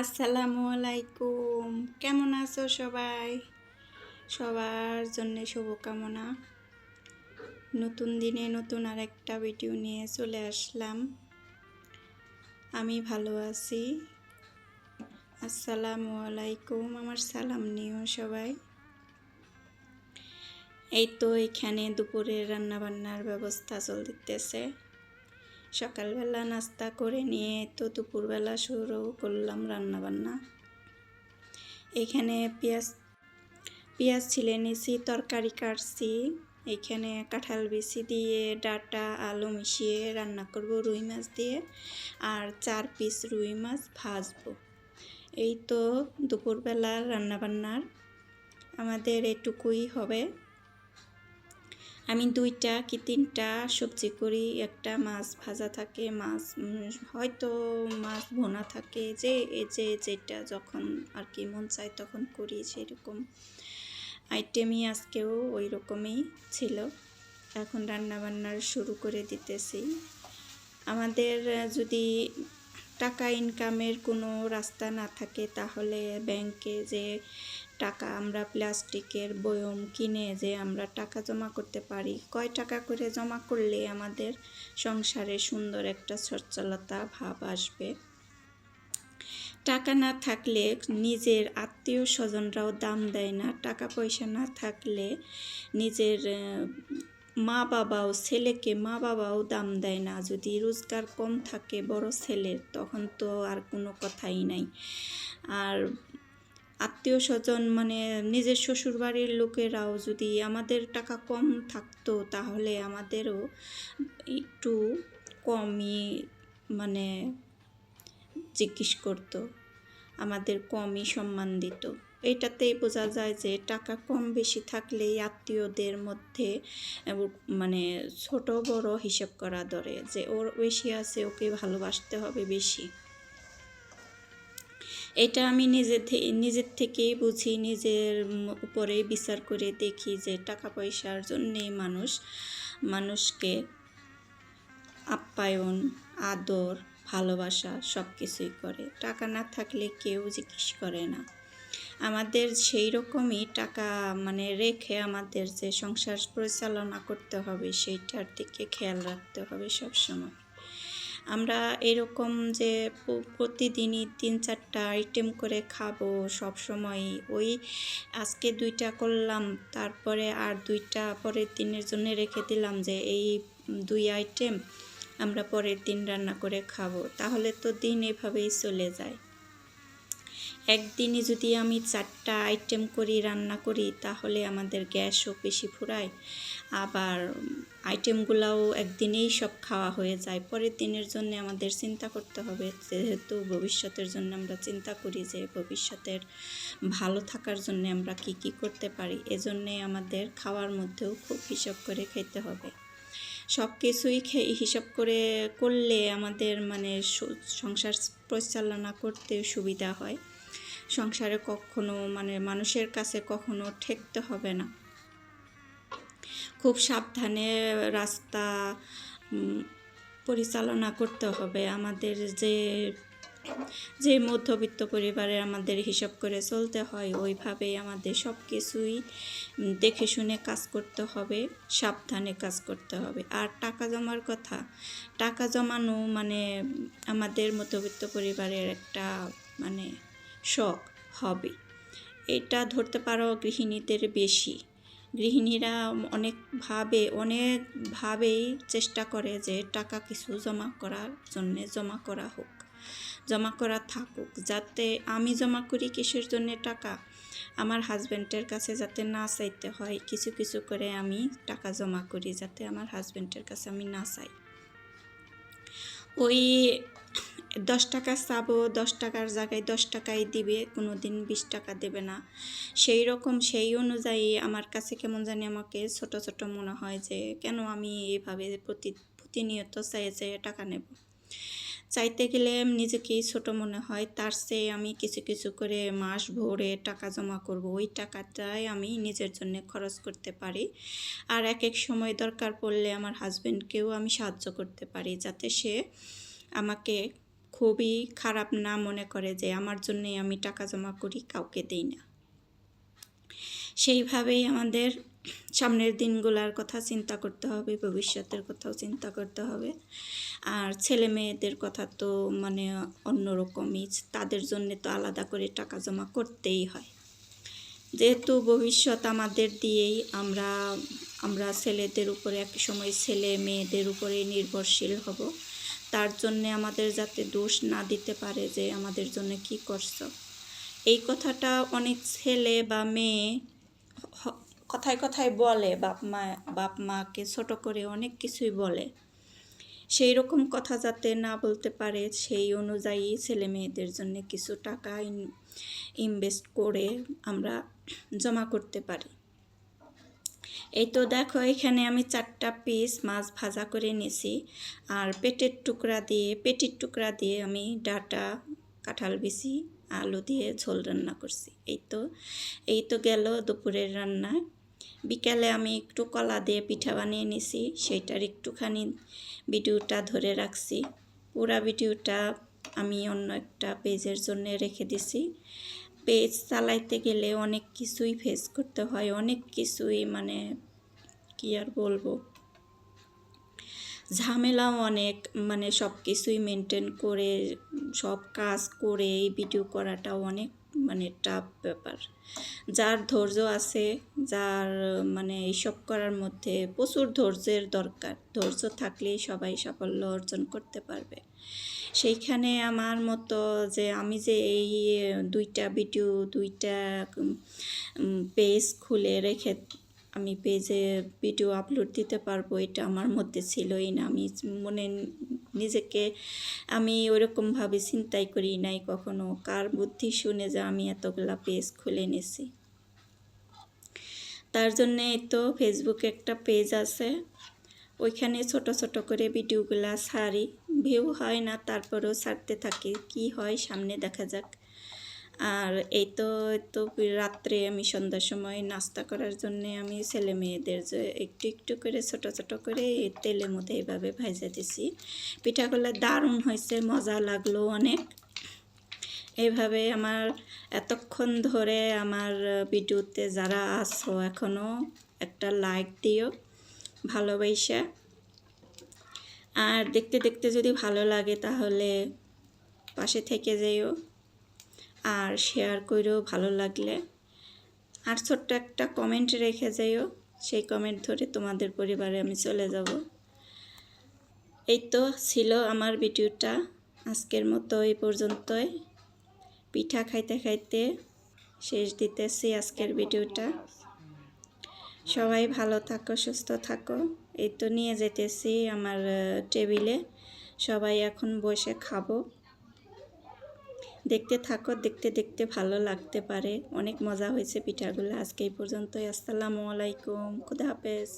আসসালামু আলাইকুম। কেমন আছো সবাই? সবার জন্য শুভকামনা। নতুন দিনে নতুন আর একটা ভিডিও নিয়ে চলে আসলাম। আমি ভালো আছি। আসসালামু আলাইকুম, আমার সালাম নিও সবাই। এই তো এখানে দুপুরে রান্নাবান্নার ব্যবস্থা চলতেছে। সকালবেলা নাস্তা করে নিয়ে তো দুপুরবেলা শুরু করলাম রান্নাবান্না। এখানে পেঁয়াজ পেঁয়াজ ছিলে নিছি, তরকারি কাটছি। এখানে কাঁঠাল বিচি দিয়ে ডাটা, আলু মিশিয়ে রান্না করব রুই মাছ দিয়ে। আর চার পিস রুই মাছ ভাজবো। এই তো দুপুরবেলার রান্নাবান্নার। আমাদের এটুকুই হবে। আমি দুইটা কি তিনটা সবজি করি, একটা মাছ ভাজা থাকে, মাছ হয়তো মাছ ভোনা থাকে, যে যে, যেটা যখন আর কি মন চায় তখন করি সেরকম। আইটেমই আজকেও ওই রকমই ছিল। এখন রান্নাবান্নার শুরু করে দিতেছি। আমাদের যদি টাকা ইনকামের কোনো রাস্তা না থাকে তাহলে ব্যাংকে যে টাকা আমরা প্লাস্টিকের বয়ম কিনে যে আমরা টাকা জমা করতে পারি, কয় টাকা করে জমা করলে আমাদের সংসারে সুন্দর একটা সচ্ছলতা ভাব আসবে? টাকা না থাকলে নিজের আত্মীয় স্বজনরাও দাম দেয় না। টাকা পয়সা না থাকলে নিজের মা বাবাও ছেলেকে মা বাবাও দাম দেয় না। যদি রোজগার কম থাকে বড় ছেলের, তখন তো আর কোনো কথাই নাই। আর আত্মীয় স্বজন মানে নিজের শ্বশুরবাড়ির লোকেরাও যদি আমাদের টাকা কম থাকতো, তাহলে আমাদেরও একটু কমই মানে জিজ্ঞেস করতো। আমাদের কমই সম্মান দিত। এটাতেই বোঝা যায় যে, টাকা কম বেশি থাকলেই আত্মীয়দের মধ্যে মানে ছোট বড় হিসাব করা ধরে যে, ওর বেশি আছে, ওকে ভালোবাসতে হবে বেশি। এটা আমি নিজের নিজের থেকেই বুঝি, নিজের উপরে বিচার করে দেখি যে টাকা পয়সার জন্যেই মানুষ, মানুষকে আপ্যায়ন, আদর, ভালোবাসা সব কিছুই করে। টাকা না থাকলে কেউ জিজ্ঞেস করে না। আমাদের সেই রকমই টাকা মানে রেখে আমাদের যে সংসার পরিচালনা করতে হবে, সেইটার দিকে খেয়াল রাখতে হবে সবসময়। আমরা এরকম যে প্রতিদিনই তিন চারটা আইটেম করে খাব সব সময়, ওই আজকে দুইটা করলাম, তারপরে আর দুইটা পরের দিনের জন্য রেখে দিলাম যে এই দুই আইটেম আমরা পরের দিন রান্না করে খাব। তাহলে তো দিন এভাবেই চলে যায়। একদিনই যদি আমি চারটা আইটেম করি, রান্না করি, তাহলে আমাদের গ্যাসও বেশি ফুরায়। আবার আইটেমগুলোও একদিনেই সব খাওয়া হয়ে যায়। পরের দিনের জন্য আমাদের চিন্তা করতে হবে, যেহেতু ভবিষ্যতের জন্য আমরা চিন্তা করি যে, ভবিষ্যতের ভালো থাকার জন্য আমরা কি কি করতে পারি, এজন্যে আমাদের খাওয়ার মধ্যেও খুব হিসাব করে খেতে হবে। সব কিছুই হিসাব করে করলে আমাদের মানে সংসার পরিচালনা করতে সুবিধা হয়। সংসারে কখনো মানে মানুষের কাছে কখনো ঠেকতে হবে না। খুব সাবধানে রাস্তা পরিচালনা করতে হবে। আমাদের যে যে মধ্যবিত্ত পরিবারে আমাদের হিসাব করে চলতে হয়, ওইভাবেই আমাদের সব কিছুই দেখে শুনে কাজ করতে হবে, সাবধানে কাজ করতে হবে। আর টাকা জমার কথা, টাকা জমানো মানে আমাদের মধ্যবিত্ত পরিবারের একটা মানে শখ হবে এটা ধরতে পারো গৃহিণীদের বেশি। গৃহিণীরা অনেকভাবে অনেকভাবেই চেষ্টা করে যে টাকা কিছু জমা করার জন্যে জমা করা হোক, জমা করা থাকুক। যাতে আমি জমা করি কিসের জন্য টাকা? আমার হাজব্যান্ডের কাছে যাতে না চাইতে হয়, কিছু কিছু করে আমি টাকা জমা করি যাতে আমার হাজব্যান্ডের কাছে আমি না চাই। ওই দশ টাকা চাবো, দশ টাকার জায়গায় দশ টাকাই দিবে কোনো দিন বিশ টাকা দেবে না। সেই রকম সেই অনুযায়ী আমার কাছে কেমন জানি আমাকে ছোট ছোট মনে হয় যে, কেন আমি এইভাবে প্রতি, প্রতিনিয়ত চাই চাই টাকা নেব? চাইতে গেলে নিজেকেই ছোট মনে হয়, তার চেয়ে আমি কিছু কিছু করে মাস ভরে টাকা জমা করব। ওই টাকাটাই আমি নিজের জন্য খরচ করতে পারি। আর এক এক সময় দরকার পড়লে আমার হাজব্যান্ডকেও আমি সাহায্য করতে পারি, যাতে সে আমাকে খুবই খারাপ না মনে করে যে আমার জন্যে আমি টাকা জমা করি, কাউকে দেই না। সেইভাবেই আমাদের সামনের দিনগুলোর কথা চিন্তা করতে হবে, ভবিষ্যতের কথাও চিন্তা করতে হবে। আর ছেলে মেয়েদের কথা তো মানে অন্যরকমই, তাদের জন্য তো আলাদা করে টাকা জমা করতেই হয়। যেহেতু ভবিষ্যৎ আমাদের দিয়েই আমরা আমরা ছেলেদের উপরে এক সময় ছেলে মেয়েদের উপরে নির্ভরশীল হব। তার জন্যে আমাদের যাতে দোষ না দিতে পারে যে আমাদের জন্য কি করছ। এই কথাটা অনেক ছেলে বা মেয়ে কথায় কথায় বলে, বাপ মা, বাপ মাকে ছোট করে অনেক কিছুই বলে। সেই রকম কথা যাতে না বলতে পারে, সেই অনুযায়ী ছেলে মেয়েদের জন্য কিছু টাকা ইনভেস্ট করে আমরা জমা করতে পারি। এই তো দেখো, এখানে আমি চারটা পিস মাছ ভাজা করে নিয়েছি আর পেটের টুকরা দিয়ে, পেটির টুকরা দিয়ে আমি ডাটা, কাঁঠাল বিচি, আলু দিয়ে ঝোল রান্না করছি। এই তো এই তো গেল দুপুরের রান্না। বিকালে আমি একটু কলা দিয়ে পিঠা বানিয়ে নিছি, সেইটার একটুখানি ভিডিওটা ধরে রাখছি। পুরা ভিডিওটা আমি অন্য একটা পেজের জন্য রেখে দিছি। পেজ চালাইতে গেলে অনেক কিছুই ফেস করতে হয় অনেক কিছুই মানে কি আর বলব? ঝামেলাও অনেক মানে সব কিছুই মেনটেন করে, সব কাজ করে এই ভিডিও করাটাও অনেক মানে টাফ ব্যাপার। যার ধৈর্য আছে, যার মানে এইসব করার মধ্যে প্রচুর ধৈর্যের দরকার। ধৈর্য থাকলেই সবাই সাফল্য অর্জন করতে পারবে। সেইখানে আমার মতো যে আমি যে এই দুইটা ভিডিও দুইটা পেজ খুলে রেখে আমি পেজে ভিডিও আপলোড দিতে পারব, এটা আমার মধ্যে ছিলই না। আমি মনে নিজেকে, আমি ওরকমভাবে চিন্তাই করি নাই কখনো। কার বুদ্ধি শুনে যে আমি এতগুলা পেজ খুলে নিছি। তার জন্যে তো ফেসবুকে একটা পেজ আছে। ওইখানে ছোট ছোট করে ভিডিওগুলা ছাড়ি। ভিউ হয় না, তারপরেও ছাড়তে থাকি। কি হয় সামনে দেখা যাক। আর এই তো তো রাত্রে আমি সন্ধ্যার সময় নাস্তা করার জন্য আমি ছেলে মেয়েদের যে একটু একটু করে, ছোট ছোট করে তেলের মধ্যে এইভাবে ভাজা দিছি। পিঠাগুলো দারুণ হয়েছে, মজা লাগল অনেক। এইভাবে আমার এতক্ষণ ধরে আমার ভিডিওতে যারা আছো এখনও একটা লাইক দিও ভালোবাসা। আর দেখতে দেখতে যদি ভালো লাগে তাহলে পাশে থেকে যেও। আর শেয়ার করেও ভালো লাগলে। আর ছোট্ট একটা কমেন্ট রেখে যাইও, সেই কমেন্ট ধরে তোমাদের পরিবারে আমি চলে যাব। এই তো ছিল আমার ভিডিওটা, আজকের মতো এই পর্যন্তই। পিঠা খাইতে খাইতে শেষ দিতেছি আজকের ভিডিওটা। সবাই ভালো থাকো, সুস্থ থাকো। এই তো নিয়ে যেতেছি আমার টেবিলে সবাই এখন বসে খাব। দেখতে থাকো, দেখতে দেখতে ভালো লাগতে পারে। অনেক মজা হয়েছে পিঠাগুলো। আজকে এই পর্যন্তই। আসসালামু আলাইকুম। খুদা হাফেজ।